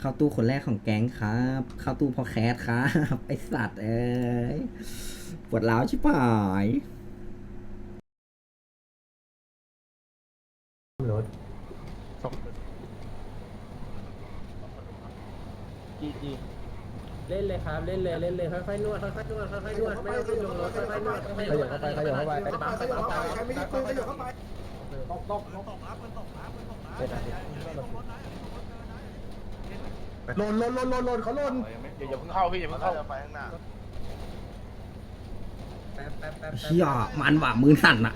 เข้าตู้คนแรกของแก๊งครับ เข้าตู้พอแคสครับไอสัตว์เอ้ยปวดร้าวชิบหายรถสองจีจีเล่นเลยครับ เล่นเลย เล่นเลย ค่อยๆนวด ค่อยๆนวด ค่อยๆนวด ไม่ต้องขึ้นลงรถค่อยๆนวดค่อยๆนวดขยับเข้าไปขยับเข้าไปขยับเข้าไปใครไม่ได้ปืนก็อยู่เข้าไปหล่นหล่นหล่นหล่นหล่นเขาหล่นอย่าอย่าเพิ่งเข้าพี่อย่าเพิ่งเข้าไปข้างหน้าแป๊บแป๊บแป๊บเฮียมันว่ะมือสั่นอะ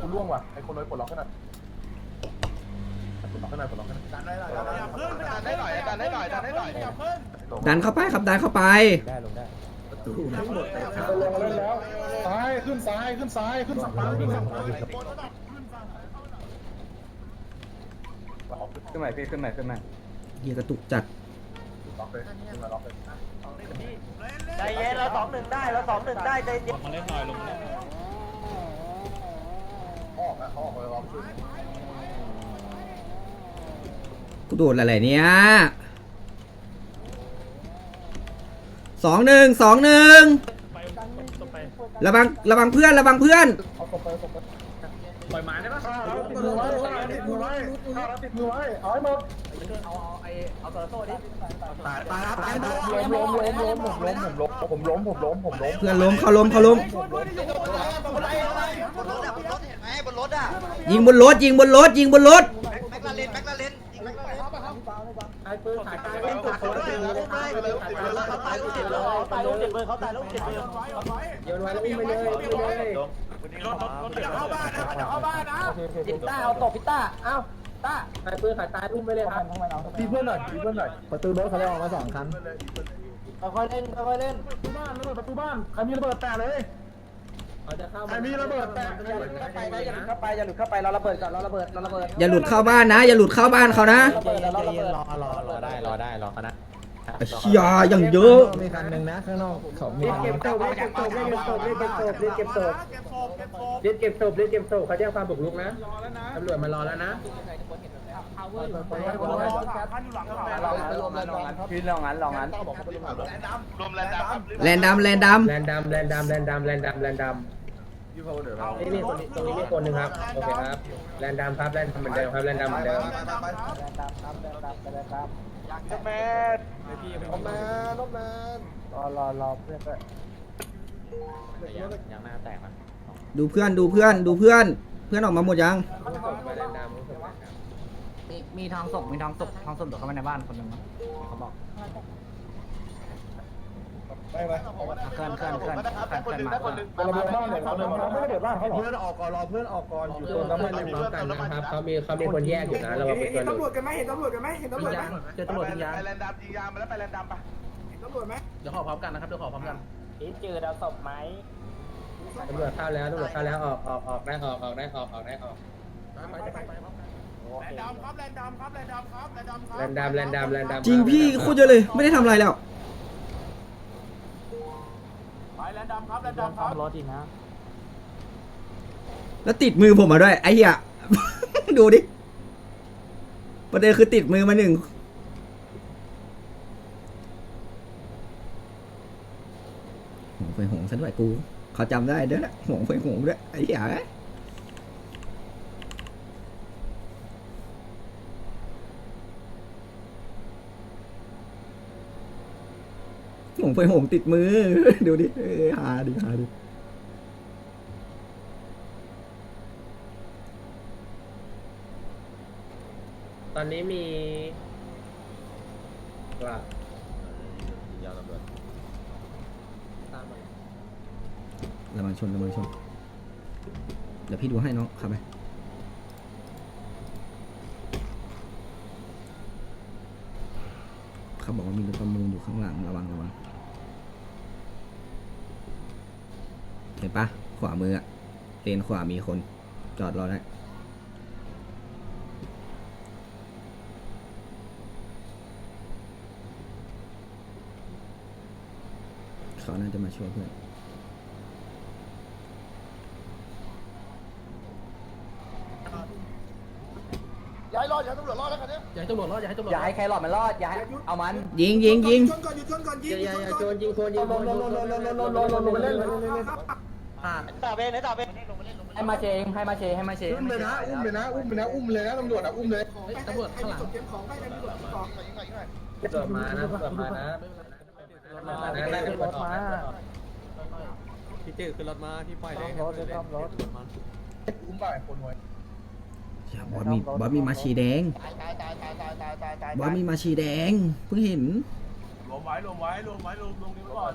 กูล่วงว่ะไอ้คนเลยปลดล็อกขนาดปลดล็อกขนาดปลดล็อกขนาดดันได้หน่อยดันได้หน่อยดันได้หน่อยดันได้หน่อยดันเข้าไปครับดันเข้าไปได้ลงได้ประตูทั้งหมดลงเล่นแล้วซ้ายขึ้นซ้ายขึ้นซ้ายขึ้นซ้ายขึ้นซ้ายขึ้นใหม่พี่ขึ้นใหม่ขึ้นใหม่ เฮียกระตุกจัดล็อกเลยขึ้นมาล็อกเลยใจเย็นเราสองหนึ่งได้เราสองหนึ่งได้ใจเย็นออกนะออกเลยล็อกขึ้นกูโดดอะไรเนี่ยสองหนึ่งสองหนึ่งระวังระวังเพื่อนระวังเพื่อนเอาตบไปตบไปปล่อยหมาได้ปะติดมือไว้ติดมือไว้ติดมือไว้เอาให้หมดตายตายครับตายล้มล้มล้มล้มผมล้มผมล้มผมล้มผมล้มเพื่อนล้มเขาล้มเขาล้มบนรถอะบนรถเห็นไหมบนรถอะยิงบนรถยิงบนรถยิงบนรถแม็กลาเลนแม็กลาเลนยิงแม็กลาเลนตายปืนขายตายเป็เล่นนตัตัววโคโคตตรรเจ็เจ็บบเลเลยยเขาตายลูกเจ็บเลยเขาตายลูกเจ็บเลยเขาตายลูกเจ็บเลยโยนไว้แล้ววิ่งไปเลยวิ่งไปเลย เข้าบ้านนะเข้าบ้านนะพิต้าเอาตบพิต้า เอาต้าตายปืนขายตายอุ้มไปเลยครับพี่เพื่อนหน่อยพี่เพื่อนหน่อย ประตูรถเขาได้ออกมาสองคันค่อยเล่นค่อยเล่น ประตูบ้านระเบิดประตูบ้าน ใครมีระเบิดแตะเลยใครมีระเบิดแตะอย่าหลุดเข้าไปนะอย่าหลุดเข้าไปอย่าหลุดเข้าไป เราระเบิดก่อนเราระเบิดเราระเบิด อย่าหลุดเข้าบ้านนะ อย่าหลุดเข้าบ้านเขานะระเบิดเราระเบิดรอรอรอได้รอได้รอคณะไอ้เฮียอย่างเยอะ มีคันหนึ่งนะข้างนอกเขามีเล่นเก็บศพเล่นเก็บเล่นเก็บเล่นเก็บ ศพเล่นเก็บศพเล่นเก็บศพเล่นเก็บศพเขาแจ้งความบุกรุกนะตำรวจมารอแล้วนะพี่ลองงั้นลองงั้นรวมแรงดันแลนดำแลนดแลนดำแลนดำแลนดำแลนดำแลนดำนี่นี่คนนี้ตรงนี้มีคนหนึ่งครับโอเคครับแลนดำครับแลนดำเหมือนเดิมครับแลนดำเหมือนเดิมแม่ลงมาลงมารอรอรอเพื่อนด้วยยังหน้าแตกนะำ ดูเพื่อนดูเพื่อนดูเพื่อน เพื่อนออกมาหมดยังแลนดำรู้สึกว่ามีมีทางศพมีทางศพทางศพเดี๋ยวเข้ามาในบ้านคนหนึ่งเขาบอกไปไปเคลื่อนเคลื่อนเคลื่อนเคลื่อนเคลื่อนมาคนหนึ่งเราเบิดบ้านเลยเราเบิดบ้านไม่ได้เบิดบ้านเขาหรอเพื่อนออกก่อนรอเพื่อนออกก่อนอยู่ตัวต้องมาเล่นพร้อมกันนะครับเขามีเขามีคนแยกอยู่นะเราเห็เป็นนตัวหตำรลุวดจกันไหมเห็นตำรวจกันไหมเห็นตำรวจไหมเจอตำรวจยิงยางไปแรงดันยิงยางมาแล้วไปแรงดันปะเห็นตำรวจไหมเดี๋ยวขอพร้อมกันนะครับเดี๋ยวขอพร้อมกันเจอดาวศพไหม ตำรวจเข้าแล้วตำรวจเข้าแล้วออกออกออกได้ออกออกได้ออกออกได้ออกแลนดำครับแลนดำครับแลนดำครับแลนดำครับแลนดำแลนดำแลนดำจริงพี่โคตรเยอะเลย ไม่ได้ทำอะไรแล้ว ไปแลนดำครับแลนดำครับรถอีกนะแล้วติดมือผมมาด้วย ไอ้เหี้ย ดูดิ ประเด็นคือติดมือมาหนึ่งหงไฟหงซะด้วยกู เขาจำได้ด้วยนะหงไฟหงด้วยไอ้เหี้ยหงไฟหงติดมือ ดูดิหาดิหาดิตอนนี้มีว่าตามมา ระวังชนระวังชน เดี๋ยวพี่ดูให้น้องขับไปเขาบอกว่ามีรถประมูลอยู่ข้างหลังระวังระวังเห็นปะขวามืออะเลนขวามีคน จอดรอได้เขาน่าจะมาช่วยเพื่อน ย้าย ให้รอดอย่าให้ตำรวจรอดแล้วคันนี้อย่าให้ตำรวจรอดอย่าให้ตำรวจอย่าให้ใครหลอดมันรอดอย่าให้เอามันยิงยิงยิงชนก่อนหยุดชนก่อนยิองย่าอย่าอย่าโจรยิงโจรยิงโจรโจรโจรโจรโจรโจรโจรเล่นตาเบนไหนตาเบนให้มาเชงให้มาเชให้มาเชอุ้มเลยนะอุ้มเลยนะอุ้มเลยนะอุ้มเลยนะตำรวจอะอุ้มเลยตำรวจข้างหลังเก็บของให้ตำรวจของตำรวจมานะตำรวจมานะมานะไล่ตำรวจมาพี่จื้อขึ้นรถมาพี่ปล่อยเลยรถเลยรถอุ้มบ่ายคนไว้อย่า บอมีบอมีมาชีแดง บอมีมาชีแดงเพิ่งเห็นรมไว้รมไว้รมไว้รมตงนี้ก่อน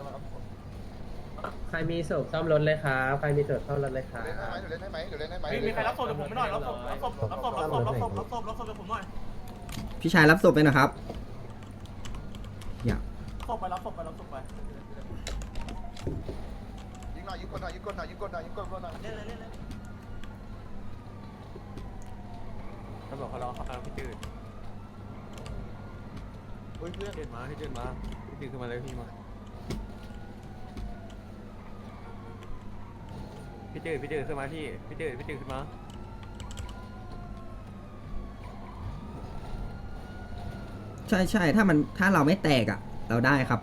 ใครมีศพซ่อมรถเลยครับใครมีศพซ่อมรถเลยครับเดี๋ยวเล่นให้ไหมเดี๋ยวเล่นให้ไหมมีใครรับศพเดี๋ผมไม่หน่อยรับศพรับศพรับศพรับศพรับศพรับศพรับศพเผมหน่อยพี่ชายรับศพไปนะครับอย่าศพไปรับศพไปรับศพไปยิงหน่อยยิงกดหน่อยยิงกดหน่อยยิงกดหน่อยยิงกดหน่อยเล่นเลยเล่นเตำรวจเขารอเขาพี่จื้อเฮ้ยเพื่อนเดินมาพี่เดินมาพี่จื้อขึ้นมาเลยพี่มาพี่จื้อพี่จื้อขึ้นมาพี่พี่จื้อพี่จื้อขึ้นมาใช่ใช่ถ้ามันถ้าเราไม่แตกอะ เราได้ครับ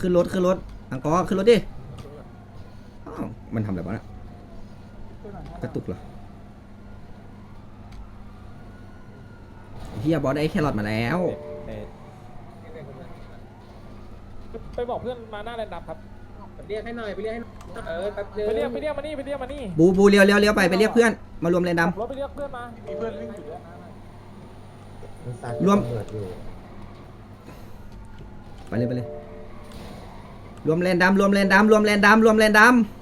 ขึ้นรถขึ้นรถอังกอร์ขึ้นรถดิอ้าวมันทำอะไรวะน่ะ กระตุกเหรอเฮียบอสได้แครอทมาแล้ว ไปบอกเพื่อนมาหน้าแลนด์ดับครับ เรียกให้หน่อยไปเรียกให้เออแป๊บนึงไปเรียกไปเรียกมานี่ไปเรียกมานี่บูบูเลี้ยวเลี้ยวเลี้ยวไปไปเรียกเพื่อน มารวมแรงดขับรถไปเรียกเพื่อนมา มีเพื่อนวิ่งอยู่ด้วยำรวมไปเลยไปเลย รวมแรงดำรวมแรงดำรวมแรงดำรวมแรงดที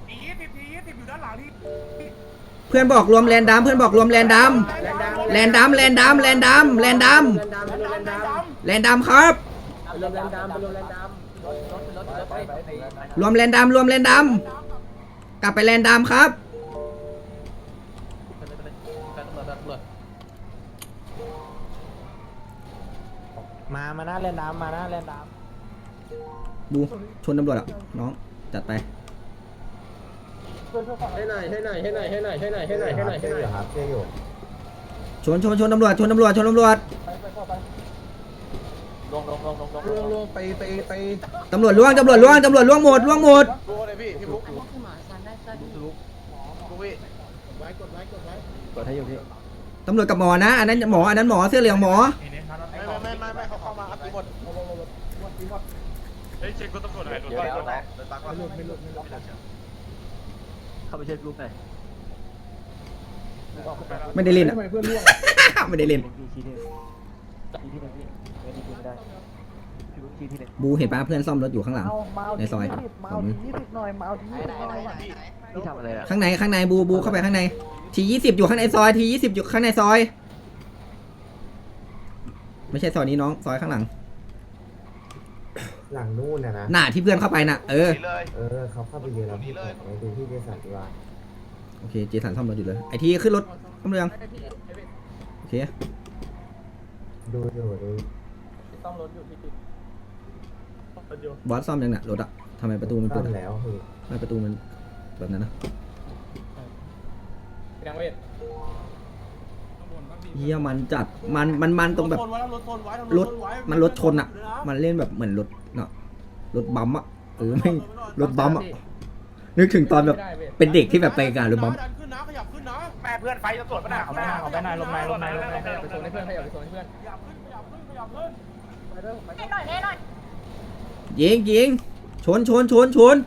เพื่อนบอกรวมแรงดำเพื่อนบอกรวมแรงดำแรงดำแรงดำแรงดำแรงดำแลนดำแลนดำแรงดำครับไปรวมแลนดำไปรวมแลนดำรวมแรงดำรวมแรงดำกลับไปแรงดำครับมามาหน้าแลนด์ดับมาหน้าแลนด์ดับบูชนตำรวจอะน้องจัดไป ให้หน่อยให้หน่อยให้หน่อยให้หน่อยให้หน่อยให้หน่อยให้หน่อยให้หน่อยครับชนชนชนตำรวจชนตำรวจชนตำรวจลงลงไปไปไปตำรวจล่วงตำรวจล่วงตำรวจล่วงหมดล่วงหมดดูเลยพี่พี่บุ๊กบุ๊กพี่กดให้อยู่พี่ตำรวจกับหมอนะอันนั้นหมออันนั้นหมอเสื้อเหลืองหมอไม่ไม่ไม่ไม่เขาเข้ามาอัพหมดเฮ้ยเช็ครถตำรวจหน่อยรถเดี๋ยวเดี๋ยวตักก่อน เข้าไปเช็คลูกหน่อยไม่ได้เล่นอะทำไมเพื่อนร่วง ไม่ได้เล่นพี่ชี้ที่ชี้ที่ไหนพี่ไม่ได้ชี้ไม่ได้พี่ชี้ที่ไหนบูเห็นป้าเพื่อนซ่อมรถอยู่ข้างหลังในซอยขวามือพี่ทำอะไรอะข้างในข้างในบูบูเข้าไปข้างในทียี่สิบอยู่ข้างในซอยทียี่สิบอยู่ข้างในซอย ไม่ใช่ซอยนี้น้องซอยข้างหลัง หลังนู่นนะนะ หน้าที่เพื่อนเข้าไปน่ะเออ นี่เลยเออเขาเข้าไปเยอะแล้วพี่ไปดูที่เจสันดีกว่าโอเค เจสันซ่อมรถอยู่เลย ไอทีขึ้นรถซ่อมเรืองโอเค ดูอยู่ดูต้องรถอยู่พี่บอสซ่อมยังน่ะรถอะทำไมประตูมันซ่เปิอดมอะแล้วคือทำไมประตูมันแบบนั้นนะยังเวท เฮียมันจัดมันมันมันตรงแบบ รถชนไว้รถชนไว้รถมันรถชนอะมันเล่นแบบเหมือนรถเนาะรถบัมป์อะเออไม่งรถบัมป์อะนึกถึงตอนแบบเป็นเด็กที่แบบไปกับรถบัมป์ดันขึ้นนะขยับขึ้นนะแม่เพื่อนไฟจะตรวจปะน่ะเอาไปหน้าเอาไปหน้าลมในลมในลมในขยับไปส่งให้เพื่อนขยับไปส่งให้เพื่อนขยับขึ้นขยับขึ้นขยับขึ้นยิงยิงชนชนชนชน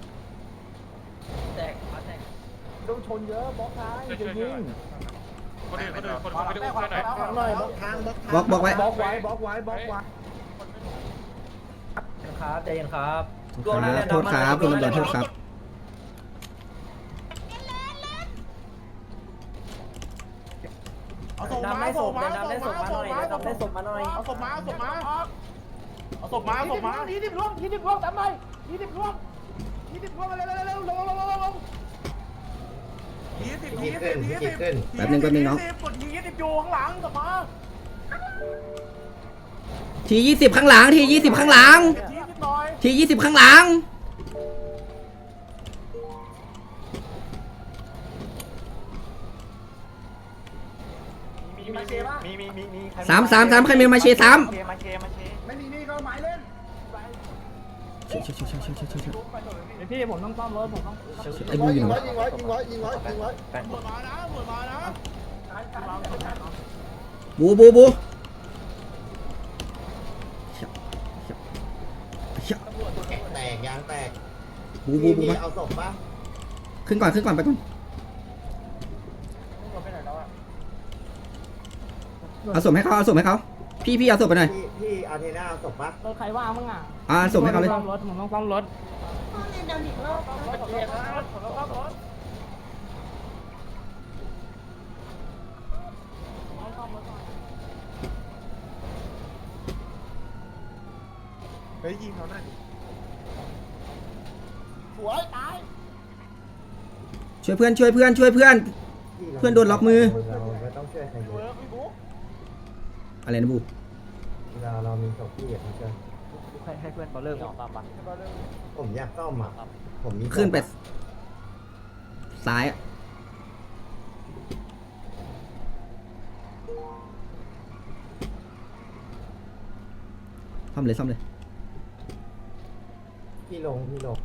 ต้องชนเยอะบล็อกท้ายจะยิง คอื่นคนอื่นคนคนไม่ได้อุ้มช่วยหน่อย หน่อยบล็อกทางบล็อกทางบล็อกบล็อกไว้ บล็อกไว้บล็อกไว้บล็อกไว้ครับใจเย็นครับโทษครับคุณตำรวจโทษครับเอาศพมาดำได้เอาศศพพมามาดำได้ศพมาหน่อยดำได้ศพมาหน่อยเอาศพมาเอาศพมาเอาศพมาเอาศพมายี่สิบรวมยี่สิบรวมทำไมยี่สิบรวมยี่สิบรวมเร็วเร็วเร็วเร็วเร็วเร็วเร็ว สิบยี่สิบยี่สิบแป๊บนึงแป๊บนึงน้อง กดยี่สิบอยู่ข้างหลังกลับมาทียี่สิบข้างหลัง ทียี่สิบข้างหลัง ยี่สิบหน่อยทียี่สิบข้างหลังมีมีมีมีสามสามสามใครมีมาเชสามเคมาเคมาเคไม่มีนี่ก็หมายเล่น เชี่ยเชี่ยเชี่ยเชี่ยเชี่ยเชี่ยเชี่ยพี่ผมต้องซ่อมรถผมต้องไอ้บูอยู่ไหนยิงไว้ยิงไว้ยิงไว้ยิงไว้บูบูบูเชี่ยเชี่ยเชี่ยแตกยางแตกบูบูบูมาเอาศพปะขึ้นก่อนขึ้นก่อนไปก่อนเอาศพให้เขาเอาศพให้เขา พี่พี่เอาศพไปหน่อย พี่พี่อาเทน่าเอาศพปะรถใครว่างมั้งอะอ่าศพให้เขาเลย ซ่อมรถผมต้องซ่อมรถเฮ้ยยิงเขาหน่อยช่วยเพื่อนช่วยเพื่อนช่วยเพื่อนพี่ราเพื่อนโดนล็อกมือ เราไม่ต้องช่วยใครเยอะ อะไรนะบูเราเรามีศพพี่อย่าช่วยให้ให้เพื่อนเขาเริ่มตามมาผมอยากซ่อมอะผมมีศพขึ้นไปซ้ายอะซ่อมเลยซ่อมเลย พี่ลงพี่ลง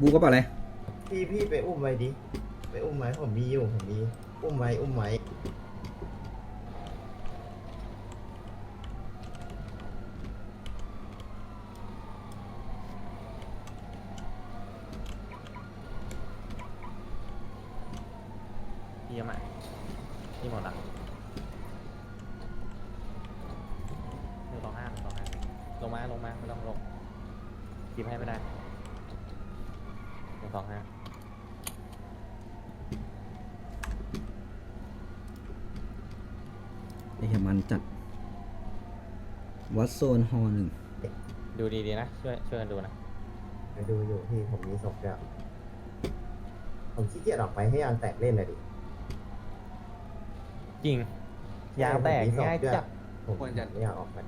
บูก็บอกอะไร พี่พี่ไปอุ้มไว้ดิ ไปอุ้มไว้ผมมีอยู่ผมมี อุ้มไว้อุ้มไว้พี่ยังไงพี่หมดละหนึ่งสองห้าหนึ่งสองห้าลงมาลงมาไม่ต้องลงกิบให้ไม่ได้หนึ่งสองห้า ไอ้เหี้ยมัน จัด วัดโซนฮอหนึ่งดูดีๆนะ ช่วยช่วยกันดูนะ ไปดูอยู่พี่ผมมีศพแล้วผมขี้เกียจออกไปให้ยางแตกเล่นเลยดิจริง ยางแตกง่ายจัด ผมควรจะไม่อยากออกไป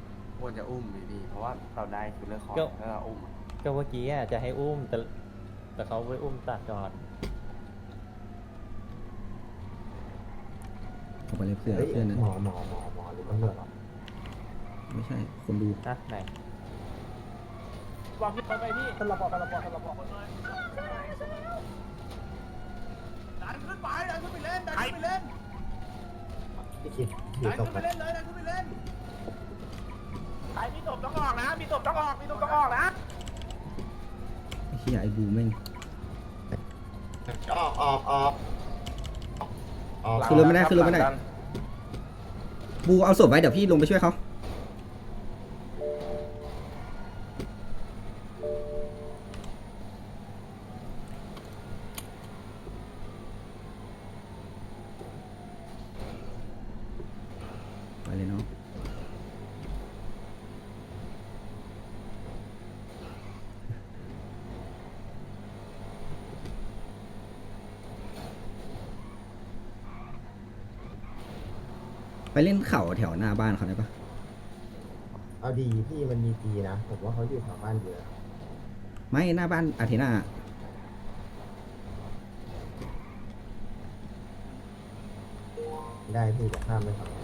ควรจะอุ้มดีๆเพราะว่าเราได้คือเรื่องของก็ถ้าเราอุ้มก็เมื่อกี้อะจะให้อุ้มแต่แต่เขาไปอุ้มตัดก่อน ออก ไปเลยเพื่อนเฮ้ยเพื่อนนั้นหมอหมอหมอหมอหรือตำรวจเหรอไม่ใช่ คนดูนะไหนบอกพี่ไปพี่ตลบตลบตลบดันขึ้นไปดันขึ้นไปเล่นดันขึ้นไปเล่นพี่คิดถือดันศขึ้พนไปไปเล่นเลยดันขึ้นไปเล่นใครมีศพต้องออกนะมีศพต้องออกมีศพต้องออกนะไอ้เหี้ยไอ้บูแม่งออกออกออก ออกขึ้นรถไม่ได้ขึ้นรถไม่ได้ บูเอาศพไว้เดี๋ยวพี่ลงไปช่วยเขา ไปเล่นเข่าแถวหน้าบ้านเขาได้ปะเอาดีพี่มันมีดีนะ ผมว่าเขาอยู่แถวบ้านเยอะไม่หน้าบ้านอาเทนาได้พี่จะข้ามไปฝั่งนู้น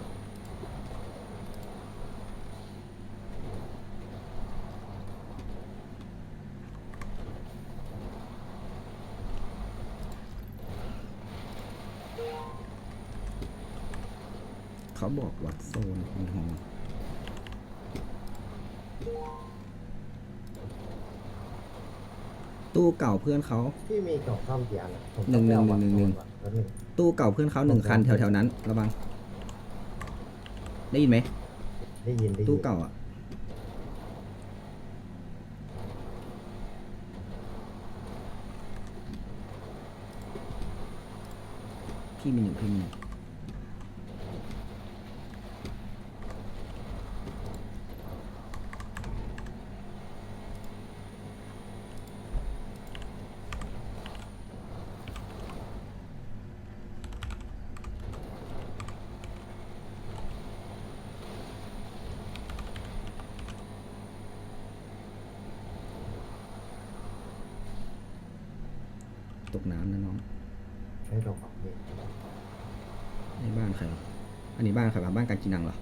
เขาบอกวัดโซนมีหอตู้เก่าเพื่อนเขา พี่มีกล่องซ่อมกี่อันอะผมหนึ่งหนึ่งต้องไปหนึ่งหนึ่งเอาวัดโซนก่อนแป๊บนึงตู้เก่าเพื่อนเขาหนึ่งคันแถวๆนั้น ระวัง ได้ยินไหม ได้ยินได้ยินตู้เก่าอะ พี่มีหนึ่งพี่มีหนึ่ง ตกน้ำนะน้องให้ตรงของพี่านใครวะอันนี้บ้านใครวะบ้านการกินนังเหรอ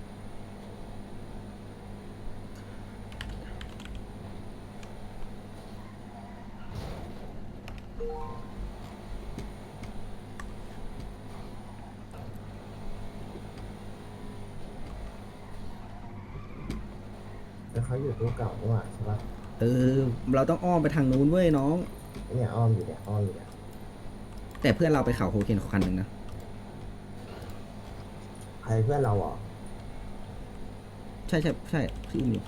แล้วเขาอยู่ตัวเก่าด้วยใช่ปะเออ เราต้องอ้อมไปทางนู้นเว้ยน้อง เนี่ยอ้อมอยู่เนี่ยอ้อมอยู่เนี่ย แต่เพื่อนเราไปเขาโคเคนคันหนึ่งนะใครเพื่อนเราอะใช่ใช่ใช่ที่อุ้มอยู่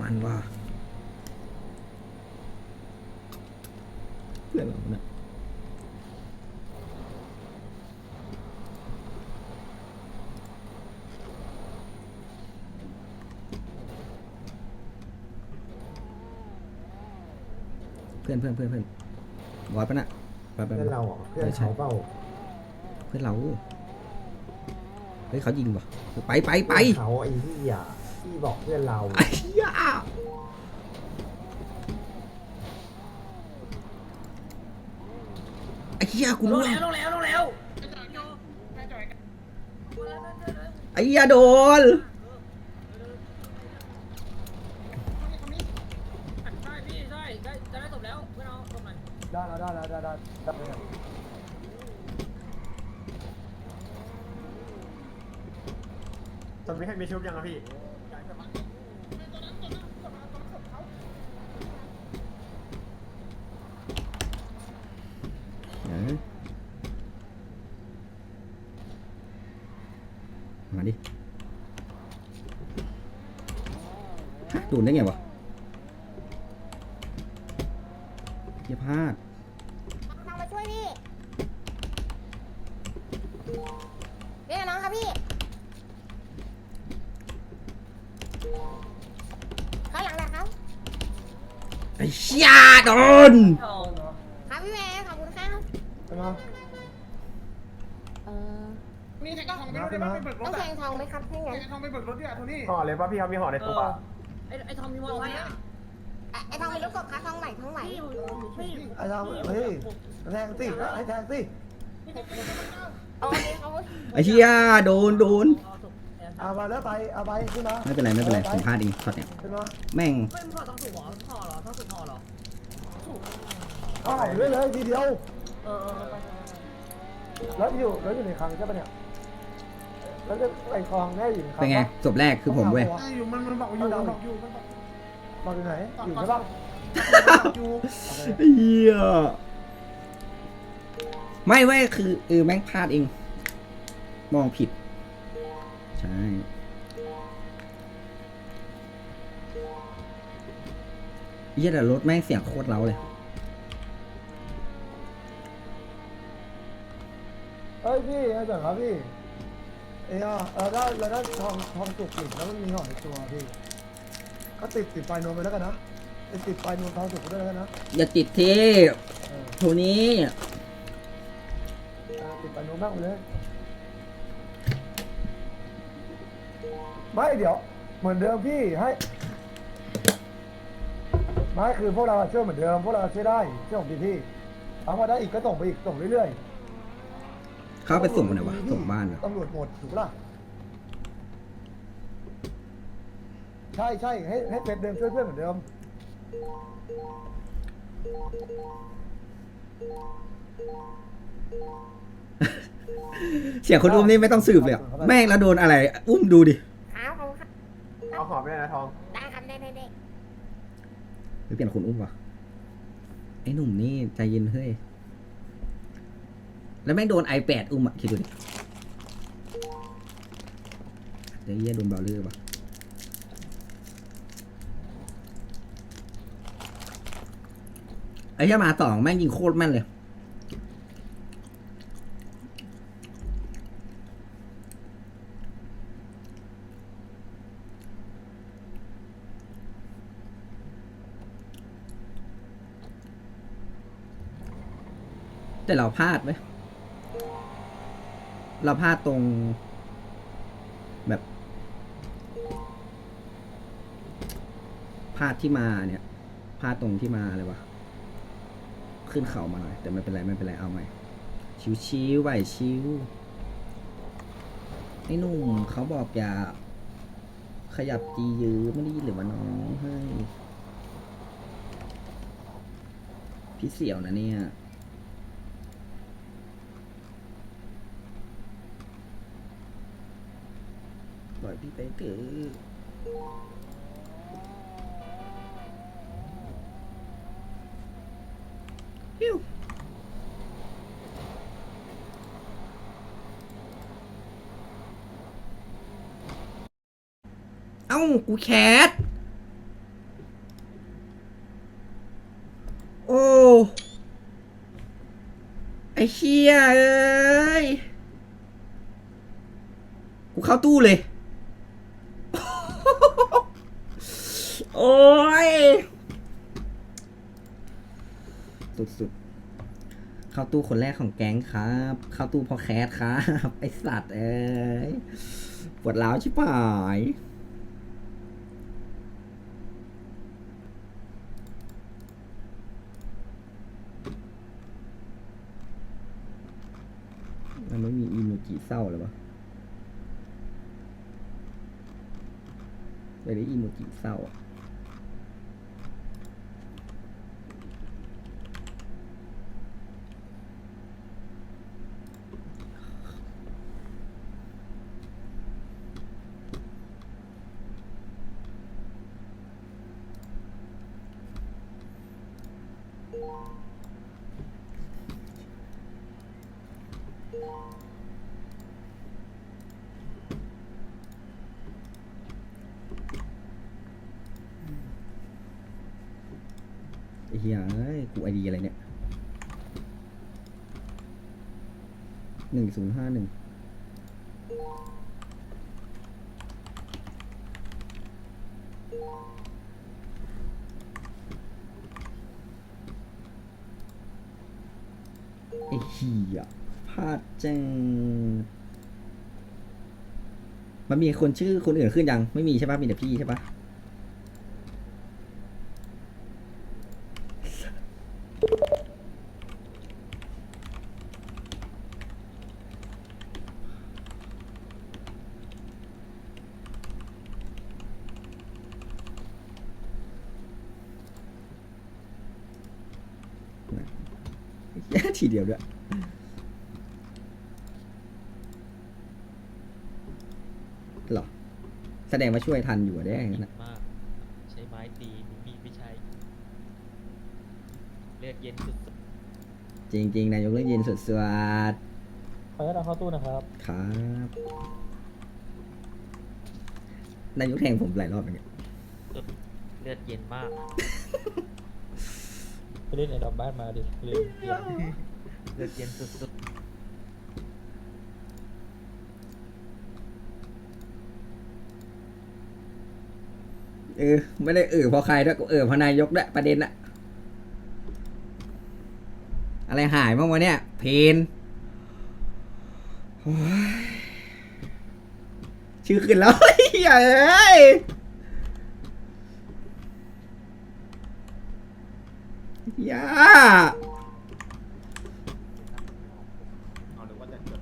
มันว่ะเพื่อนเราเนี่ยเพื่อนเพื่อนเพื่อนเพื่อนบอยปะน่ะไปไปเพื่อนไปเราอะเพื่อนเขาเปล่าเพื่อนเราเฮ้ยเขายิงว่ะไปไปไปเขาไอ้ที่อะ ที่บอกเพื่อนเราไอ้เหี้ยไอ้เหี้ยกูรู้แล้วลงแล้วลงแล้วไอ้เหี้ยโดน ใช่พี่ใช่ได้จะได้จบแล้วเพื่อนเอาจบหน่อยได้แล้วได้แล้วได้ได้ได้ตอนนี้ให้มีชุบยังอะพี่ เออมาดิฮะ โดนได้ไงวะเหี้ยพลาดน้องมาช่วยพี่เรียกน้องครับพี่ข้างหลังนะครับไอ้เชี่ยโดนครับพี่แม่ขอบคุณครับไปมาเออนี่แทงทองไปรถได้ไหมไปเบิกรต้อถงอะแทงทองไหมครับพี่ไงแทงทองไปเบิกรถดิอะโทนี่ห่อเลยป่ะพี่ครับมีห่อในตัวป่ะ ไอ้ไอ้ทอมมีมอเตอร์ไซค์อะอะไอ้ทองเป็นรถกบครับทองใหม่ทองใหม่ไอ้ทองเฮ้ยแทงสิให้แทงสิเอาอันนี้เขาไอ้เชี่ยโดนโดนเอามาแล้วไปเอาไปขึ้นมาไม่เป็นไรไม่เป็นไรผมพลาดเองช็อตเนี่ยขึ้นมาแม่งไม่พอต้องถูกหรอพอหรอต้องถูกพอหรอเอาออกเลยเลยทีเดียวแล้วอยู่แล้วอยู่ในคลังใช่ปะเนี่ย แล้วจะไปคลองแน่อยู่ในคลังเป็นไงศพแรกคือผมเว้ยอยู่มันมันบอกอยู่มันบอกอยู่มันบอกอยู่ไหนอยู่ใช่ปะอยู่เฮียไม่เว้ยคือเออแม่งพลาดเอง มองผิด ใช่เฮียแต่รถแม่งเสียงโคตรเล้าเลยเอ้ยพี่ไอ้เจ๋งครับพี่ เอ้ยเราได้เราได้ทองทองจุกติดแล้วมันมีห่อในตัวพี่ก็ติดติดปลายนวลไปแล้วกันนะติดติดปลายนวลทองจุกไปด้วยแล้วกันนะอย่าติดเท่เออโทนี้อ่าติดปลายนวลบ้างไปเลยไม่เดี๋ยว เหมือนเดิมพี่ให้ไม่คือพวกเราช่วยเหมือนเดิมพวกเราช่วยได้ช่วยผมดีพี่เอามาได้อีกก็ส่งไปอีกส่งเรื่อยๆ เขาไปส่งไหนวะส่งบ้านเหรอ ตำรวจหมดถูกปะล่ะ ใช่ใช่ให้ให้เป็นเดิมช่วยเพื่อนเหมือนเดิม เสียงคนอุ้มนี่ไม่ต้องสืบเลยอะแม่งแล้วโดนอะไร อุ้มดูดิครับขอบคุณครับเอาห่อไม่ได้นะทอง ได้ครับได้ได้ได้ หรือเปลี่ยนคนอุ้มวะไอ้หนุ่มนี่ใจเย็นเฮ้ย แล้วแม่งโดน iPad อุ้มอะคิดดูดิเดี๋ยวยี่ยโดนเบลเลอร์ป่ะไอ้เหี้ยมาต่องแม่งยิงโคตรแม่นเลย แต่เราพลาดไหม เราพลาดตรงแบบพลาดที่มาเนี่ยพลาดตรงที่มาเลยวะขึ้นเขามาหน่อย แต่ไม่เป็นไรไม่เป็นไรเอาใหม่ ชิวๆไหวชิวไอ้นุ่มเขาบอกอย่าขยับจียื้อไม่ได้ยินหรือว่าน้องให้พี่เสี่ยวนะเนี่ย พี่ไปเถอะฮิวเอ้า กูแคทโอ้ ไอ้เชี่ยเอ้ย กูเข้าตู้เลย โอ้ย สุดๆ เข้า ตู้คนแรกของแก๊งครับ เข้าตู้พอแคสครับไอสัตว์เอ้ยปวดร้าวชิบหายมันไม่มีอีโมจิเศร้าเลยวะไปได้อีโมจิเศร้าอะไอ้เฮียเอ้ย กูไอดีอะไรเนี่ย หนึ่ งศูนย์ห้าหนึ่งไอ้เฮียพลาดจังมันมีคนชื่อคนอื่นขึ้นยัง ไม่มีใช่ปะมีแต่พี่ใช่ปะ แย่ทีเดียวด้วยหรอ แส ดงว่าช่วยทันอยู่อะได้อย่างนั้นอะมาก ใช้ไม้ตีมีมีดไม่ใช้เลือดเย็นสุดจริง ๆ นายกเรื่องเย็นสุดสวัสดขออนุญาตเข้าตู้นะครับครับ นายกแทงผมหลายรอบเหมือนกันสุดเลือดเย็นมาก ไปเล่นในดอกบ้านมาดิลืมเตรียมเลือดเย็นสุด เออไม่ได้เออเพราะใครด้วยกูเออเพราะนายกด้วยประเด็นอะอะไรหายบ้างวะเนี่ย เพนโอ้ยชื่อขึ้นแล้วเฮ้ยเอ้ยย่าเอาหรือว่าจะจด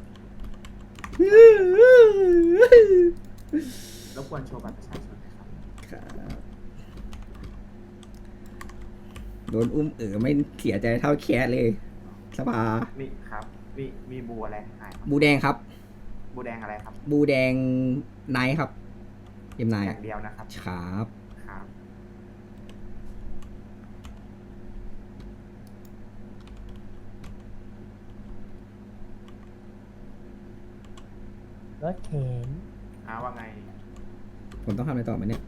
รบกวนโชว์บัตรประชาชนหน่อยครับ ครับโดนอุ้มเออไม่เสียใจเท่าแคสเลย สภามีครับ มีมีบูอะไรหายครับบูแดงครับ บูแดงอะไรครับบูแดงไนท์ครับเอ็มไนอย่างเดียวนะครับครับครับรถเข็นอาว่าไง ผมต้องทำอะไรต่อไหมเนี่ย